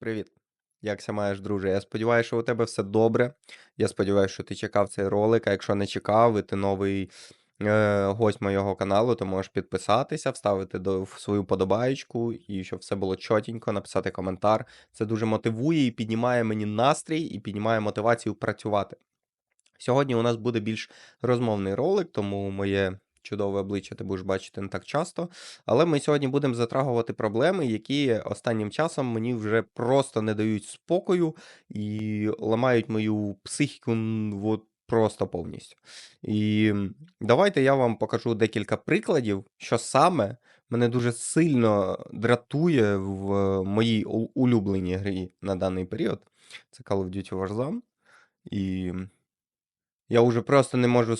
Привіт. Якся маєш, друже? Я сподіваюся, що у тебе все добре. Я сподіваюся, що ти чекав цей ролик, а якщо не чекав, і ти новий е, гость моєго каналу, то можеш підписатися, вставити до, в свою подобаєчку, і щоб все було чотенько, написати коментар. Це дуже мотивує і піднімає мені настрій, і піднімає мотивацію працювати. Сьогодні у нас буде більш розмовний ролик, тому моє чудове обличчя ти будеш бачити не так часто. Але ми сьогодні будемо затрагувати проблеми, які останнім часом мені вже просто не дають спокою і ламають мою психіку от просто повністю. І давайте я вам покажу декілька прикладів, що саме мене дуже сильно дратує в моїй улюбленій грі на даний період. Це Call of Duty Warzone. І я вже просто не можу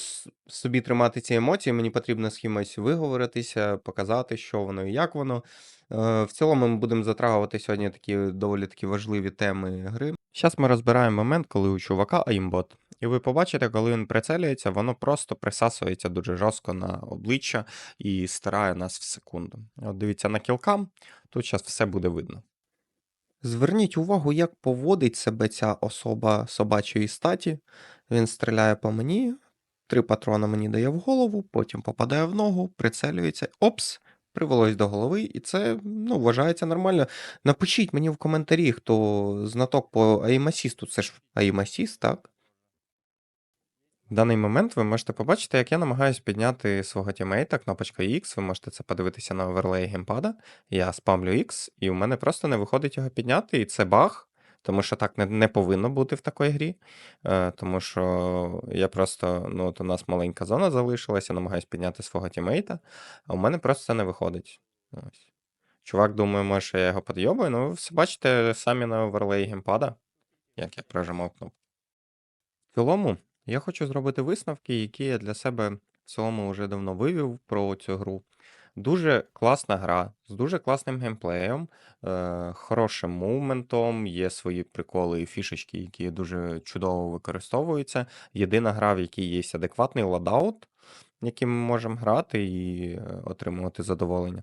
собі тримати ці емоції. Мені потрібно з кимось виговоритися, показати, що воно і як воно. Е, В цілому ми будемо затрагувати сьогодні такі доволі такі важливі теми гри. Зараз ми розбираємо момент, коли у чувака аімбот. І ви побачите, коли він прицелюється, воно просто присасується дуже жорстко на обличчя і стирає нас в секунду. От дивіться на кілкам, тут зараз все буде видно. Зверніть увагу, як поводить себе ця особа собачої статі. Він стріляє по мені, три патрона мені дає в голову, потім попадає в ногу, прицелюється, опс, привелось до голови, і це ну, вважається нормально. Напишіть мені в коментарі, хто знаток по аїмасісту, це ж аїмасіст, так? В даний момент ви можете побачити, як я намагаюся підняти свого тімейта кнопочка X. Ви можете це подивитися на оверлеї геймпада. Я спамлю X, і у мене просто не виходить його підняти, і це баг, тому що так не, не повинно бути в такій грі. Е, тому що я просто, ну, от у нас маленька зона залишилася, намагаюся підняти свого тімейта, а у мене просто це не виходить. Ось. Чувак думає, може, я його підйобую, ну ви все бачите самі на оверлеї геймпада, як я прожимав кнопку. В цілому, я хочу зробити висновки, які я для себе в цілому вже давно вивів про цю гру. Дуже класна гра з дуже класним геймплеєм, е, хорошим мувментом, є свої приколи і фішечки, які дуже чудово використовуються. Єдина гра, в якій є адекватний ладаут, яким ми можемо грати і е, отримувати задоволення.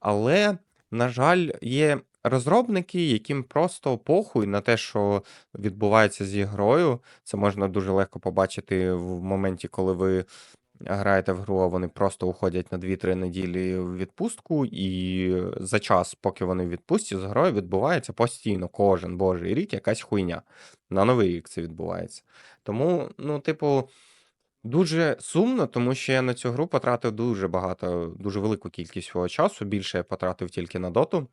Але, на жаль, є розробники, яким просто похуй на те, що відбувається з грою. Це можна дуже легко побачити в моменті, коли ви граєте в гру, а вони просто уходять на 2-3 неділі в відпустку, і за час, поки вони в відпустці, з грою відбувається постійно, кожен божий рік якась хуйня. На новий рік це відбувається. Тому, ну, типу. Дуже сумно, тому що я на цю гру потратив дуже багато, дуже велику кількість свого часу. Більше я потратив тільки на доту.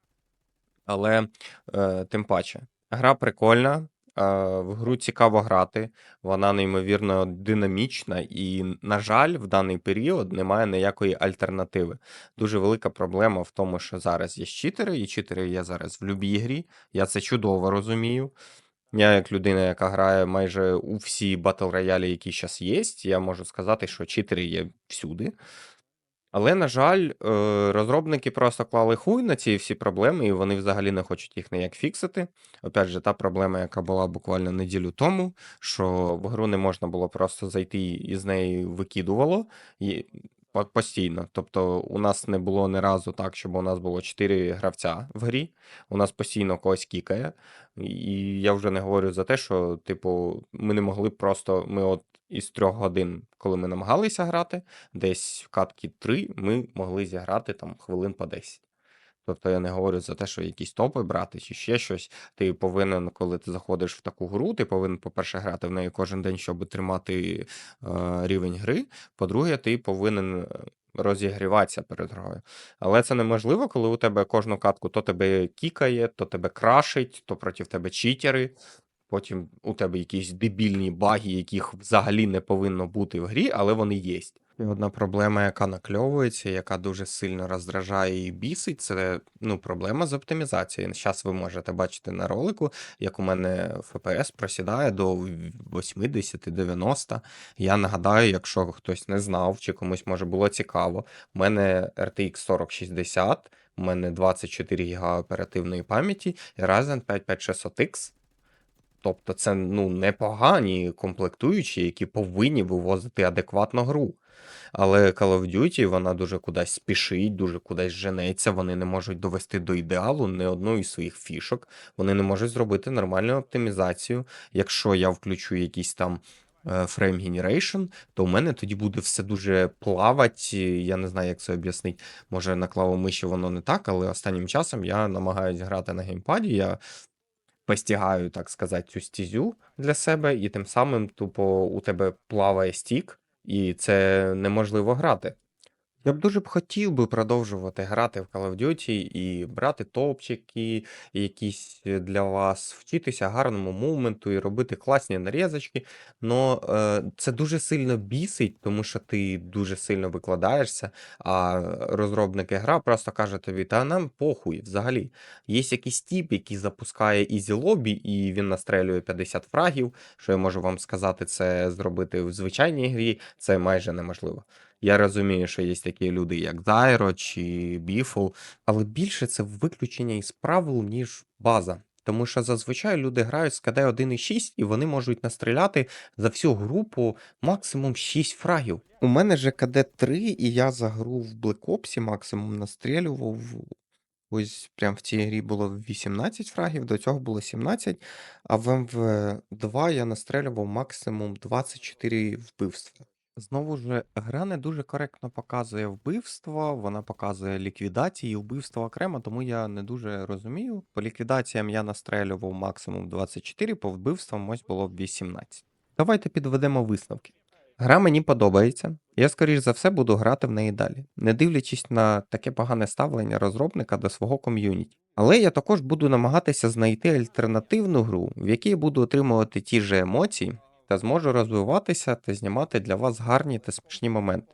Але е, тим паче, гра прикольна, в гру цікаво грати, вона неймовірно динамічна, і, на жаль, в даний період немає ніякої альтернативи. Дуже велика проблема в тому, що зараз є читери, і читери є зараз в любій грі. Я це чудово розумію. Я, як людина, яка грає майже у всі батл роялі, які зараз є, я можу сказати, що читери є всюди. Але, на жаль, е, розробники просто клали хуй на ці всі проблеми, і вони взагалі не хочуть їх ніяк фіксити. Опять же, та проблема, яка була буквально неділю тому, що в гру не можна було просто зайти і з неї викидувало і постійно. Тобто, у нас не було ні разу так, щоб у нас було 4 гравця в грі. У нас постійно когось кікає. І я вже не говорю за те, що, типу, ми не могли просто. Ми от із трьох годин, коли ми намагалися грати, десь в катки 3 ми могли зіграти там хвилин по 10. Тобто я не говорю за те, що якісь топи брати чи ще щось. Ти повинен, коли ти заходиш в таку гру, ти повинен, по-перше, грати в неї кожен день, щоб тримати е, рівень гри. По-друге, ти повинен е, розігріватися перед грою. Але це неможливо, коли у тебе кожну катку то тебе кікає, то тебе крашить, то проти тебе читери. Потім у тебе якісь дебільні баги, яких взагалі не повинно бути в грі, але вони є. І одна проблема, яка накльовується, яка дуже сильно роздражає і бісить, це ну, проблема з оптимізацією. Зараз ви можете бачити на ролику, як у мене FPS просідає до 80-90. Я нагадаю, якщо хтось не знав, чи комусь може було цікаво, у мене RTX 4060, у мене 24 ГБ оперативної пам'яті і Ryzen 5 5600X. Тобто це ну, непогані комплектуючі, які повинні вивозити адекватно гру. Але Call of Duty вона дуже кудись спішить, дуже кудись женеться. Вони не можуть довести до ідеалу не одну із своїх фішок. Вони не можуть зробити нормальну оптимізацію. Якщо я включу якийсь там Frame Generation, то у мене тоді буде все дуже плавати. Я не знаю, як це об'яснити. Може, на клавомиші воно не так, але останнім часом я намагаюсь грати на геймпаді. Я постігаю, так сказати, цю стізю для себе, і тим самим, тупо, у тебе плаває стік, і це неможливо грати. Я б дуже б хотів би продовжувати грати в Call of Duty і брати топчики, якісь е, для вас, вчитися гарному мувменту і робити класні нарізочки. Но е, це дуже сильно бісить, тому що ти дуже сильно викладаєшся, а розробники гра просто каже тобі, та нам похуй взагалі. Є якийсь тіп, який запускає ізі лобі, і він настрелює 50 фрагів. Що я можу вам сказати, це зробити в звичайній грі, це майже неможливо. Я розумію, що є такі люди, як Зайро чи Біфл, але більше це виключення із правил, ніж база. Тому що зазвичай люди грають з КД 1.6 і вони можуть настріляти за всю групу максимум 6 фрагів. У мене же КД 3, і я за гру в Black Ops максимум настрілював. Ось прям в цій грі було 18 фрагів, до цього було 17, а в МВ2 я настрелював максимум 24 вбивства. Знову ж, гра не дуже коректно показує вбивства, вона показує ліквідації і вбивства окремо, тому я не дуже розумію. По ліквідаціям я настрелював максимум 24, по вбивствам ось було 18. Давайте підведемо висновки. Гра мені подобається, я, скоріш за все, буду грати в неї далі, не дивлячись на таке погане ставлення розробника до свого ком'юніті. Але я також буду намагатися знайти альтернативну гру, в якій буду отримувати ті ж емоції та зможу розвиватися та знімати для вас гарні та смішні моменти.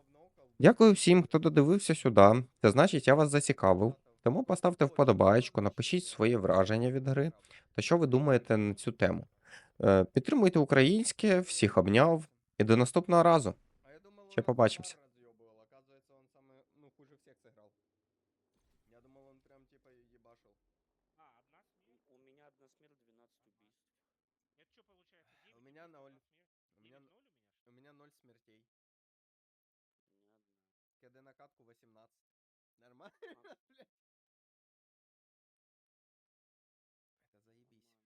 Дякую всім, хто додивився сюди. Це значить, я вас зацікавив. Тому поставте вподобаєчку, напишіть своє враження від гри та що ви думаєте на цю тему. Е, Підтримуйте українське, всіх обняв і до наступного разу. Ще побачимося. Получается? 9 У меня ноль. У меня, 9 0 у меня? меня ноль смертей. У меня одна. КД на катку 18. Нормально?